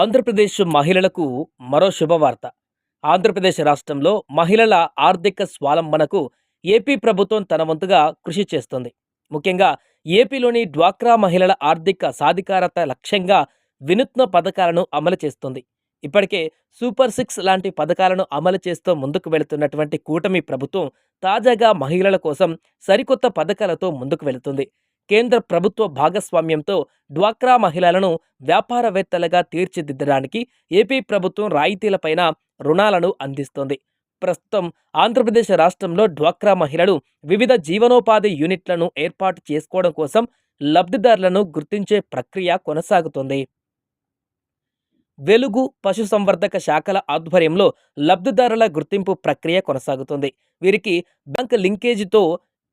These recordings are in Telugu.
ఆంధ్రప్రదేశ్ మహిళలకు మరో శుభవార్త. ఆంధ్రప్రదేశ్ రాష్ట్రంలో మహిళల ఆర్థిక స్వాలంబనకు ఏపీ ప్రభుత్వం తన వంతుగా కృషి చేస్తుంది. ముఖ్యంగా ఏపీలోని డ్వాక్రా మహిళల ఆర్థిక సాధికారత లక్ష్యంగా వినూత్న పథకాలను అమలు చేస్తుంది. ఇప్పటికే సూపర్ సిక్స్ లాంటి పథకాలను అమలు చేస్తూ ముందుకు వెళుతున్నటువంటి కూటమి ప్రభుత్వం తాజాగా మహిళల కోసం సరికొత్త పథకాలతో ముందుకు వెళుతుంది. కేంద్ర ప్రభుత్వ భాగస్వామ్యంతో డ్వాక్రా మహిళలను వ్యాపారవేత్తలుగా తీర్చిదిద్దడానికి ఏపీ ప్రభుత్వం రాయితీలపైన రుణాలను అందిస్తోంది. ప్రస్తుతం ఆంధ్రప్రదేశ్ రాష్ట్రంలో డ్వాక్రా మహిళలు వివిధ జీవనోపాధి యూనిట్లను ఏర్పాటు చేసుకోవడం కోసం లబ్ధిదారులను గుర్తించే ప్రక్రియ కొనసాగుతోంది. వెలుగు పశుసంవర్ధక శాఖల ఆధ్వర్యంలో లబ్ధిదారుల గుర్తింపు ప్రక్రియ కొనసాగుతుంది. వీరికి bank లింకేజీతో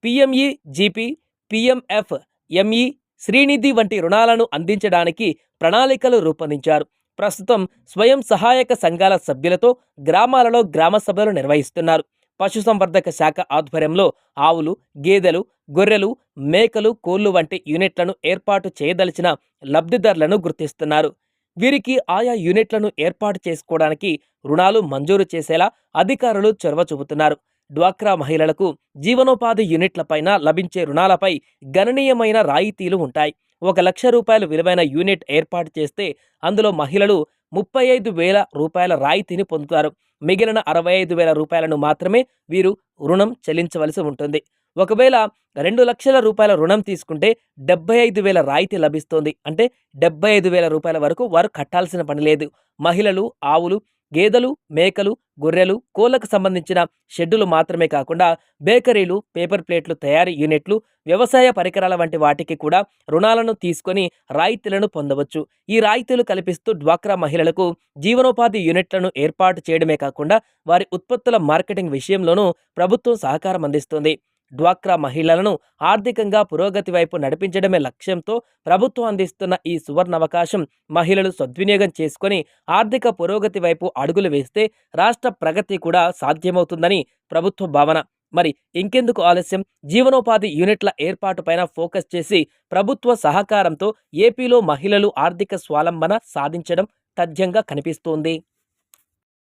PME GP PMF ME Srinidhi వంటి రుణాలను అందించడానికి ప్రణాళికలు రూపొందించారు. ప్రస్తుతం స్వయం సహాయక సంఘాల సభ్యులతో గ్రామాలలో గ్రామ సభలు నిర్వహిస్తున్నారు. పశుసంవర్ధక శాఖ ఆధ్వర్యంలో ఆవులు గేదెలు గొర్రెలు మేకలు కోళ్ళు వంటి యూనిట్లను ఏర్పాటు చేయదలిచిన లబ్ధిదారులను గుర్తిస్తున్నారు. వీరికి ఆయా యూనిట్లను ఏర్పాటు చేసుకోవడానికి రుణాలు మంజూరు చేసేలా అధికారులు చొరవ చూపుతున్నారు. డ్వాక్రా మహిళలకు జీవనోపాధి యూనిట్లపైన లభించే రుణాలపై గణనీయమైన రాయితీలు ఉంటాయి. ఒక లక్ష రూపాయల విలువైన యూనిట్ ఏర్పాటు చేస్తే అందులో మహిళలు ముప్పై ఐదు వేల రూపాయల రాయితీని పొందుతారు. మిగిలిన అరవై ఐదు వేల రూపాయలను మాత్రమే వీరు రుణం చెల్లించవలసి ఉంటుంది. ఒకవేళ రెండు లక్షల రూపాయల రుణం తీసుకుంటే డెబ్బై ఐదు వేల రాయితీ లభిస్తుంది. అంటే డెబ్బై ఐదు వేల రూపాయల వరకు వారు కట్టాల్సిన పని లేదు. మహిళలు ఆవులు గేదెలు మేకలు గొర్రెలు కోళ్ళకు సంబంధించిన షెడ్డులు మాత్రమే కాకుండా బేకరీలు పేపర్ ప్లేట్లు తయారీ యూనిట్లు వ్యవసాయ పరికరాల వంటి వాటికి కూడా రుణాలను తీసుకొని రాయితీలను పొందవచ్చు. ఈ రాయితీలు కల్పిస్తూ డ్వాక్రా మహిళలకు జీవనోపాధి యూనిట్లను ఏర్పాటు చేయడమే కాకుండా వారి ఉత్పత్తుల మార్కెటింగ్ విషయంలోనూ ప్రభుత్వం సహకారం అందిస్తుంది. డ్వాక్రా మహిళలను ఆర్థికంగా పురోగతి వైపు నడిపించడమే లక్ష్యంతో ప్రభుత్వం అందిస్తున్న ఈ సువర్ణావకాశం మహిళలు సద్వినియోగం చేసుకొని ఆర్థిక పురోగతి వైపు అడుగులు వేస్తే రాష్ట్ర ప్రగతి కూడా సాధ్యమవుతుందని ప్రభుత్వ భావన. మరి ఇంకెందుకు ఆలస్యం? జీవనోపాధి యూనిట్ల ఏర్పాటుపైన ఫోకస్ చేసి ప్రభుత్వ సహకారంతో ఏపీలో మహిళలు ఆర్థిక స్వాలంబన సాధించడం తథ్యంగా కనిపిస్తోంది.